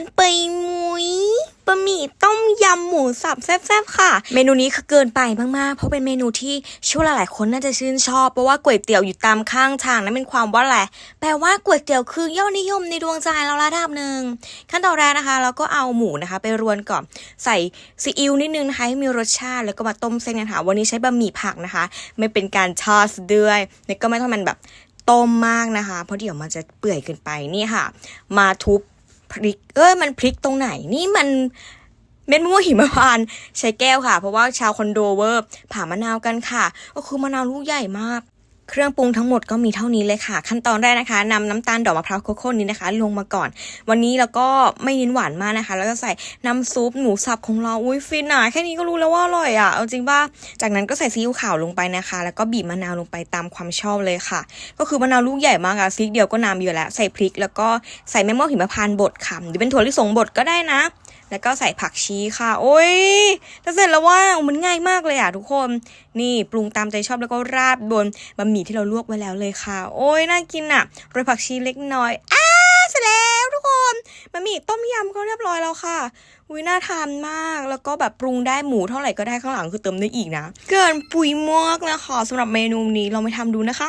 นไปมุยบะหมี่ต้มยำหมูสับแซ่บๆค่ะ เมนูนี้คือเกินไปมากๆ เพราะเป็นเมนูที่เชื่อว่าหลายๆคนน่าจะชื่นชอบ เพราะว่าก๋วยเตี๋ยวอยู่ตามข้างทางนั่นเป็นความว่าอะไรแปลว่าก๋วยเตี๋ยวคือยอดนิยมในดวงใจเราระดับหนึ่ง ขั้นตอนแรกนะคะ เราก็เอาหมูนะคะ ไปรวนก่อน ใส่ซีอิ๊วนิดนึงนะคะให้มีรสชาติ แล้วก็มาต้มเส้นกันค่ะวันนี้ใช้บะหมี่ผักนะคะ ไม่เป็นการทอดด้วยแล้วก็ไม่ต้องมันแบบต้มมากนะคะ เพราะเดี๋ยวมันจะเปื่อยเกินไปนี่ค่ะ มาทุบ พลิก เอ้ยมันพริกตรงไหนนี่มันเม็ดมะม่วงหิมพานต์ใช้แก้วค่ะ เพราะว่าชาวคอนโดเวอร์ผ่ามะนาวกันค่ะ ก็คือมะนาวลูกใหญ่มาก เครื่องปรุงทั้งหมดก็มีเท่านี้เลยค่ะ ขั้นตอนแรกนะคะนำน้ำตาลดอกมะพร้าวโคโค่นี้นะคะ ลงมาก่อน วันนี้แล้วก็ไม่เน้นหวานมากนะคะ แล้วก็ใส่น้ำซุปหมูสับของเราอุ้ยฟินอะแค่นี้ก็รู้แล้วว่าอร่อยอะเอาจริงป่ะจากนั้นก็ใส่ซีอิ๊วขาวลงไปนะคะ แล้วก็บีบมะนาวลงไปตามความชอบเลยค่ะ ก็คือมะนาวลูกใหญ่มากอะซีกเดียวก็น้ำเยอะแล้วใส่พริก แล้วก็ใส่แมงม่วงหิมพานต์บดค่ะหรือเป็นถั่วลิสงบดก็ได้นะ แล้วก็ใส่ผักชีค่ะ โอ้ยจะเสร็จแล้วว่ามันง่ายมากเลยอะทุกคน นี่ปรุงตามใจชอบแล้วก็ราดบนบะหมี่ที่เราลวกไว้แล้วเลยค่ะ โอ้ยน่ากินอะโรยผักชีเล็กน้อยอ้าเสร็จแล้วทุกคนบะหมี่ต้มยำก็เรียบร้อยแล้วค่ะอุ้ยน่าทานมาก แล้วก็แบบปรุงได้หมูเท่าไหร่ก็ได้ข้างหลังคือเติมได้อีกนะ เกินปุ๋ยมากนะคะสำหรับเมนูนี้เราไม่ทำดูนะคะ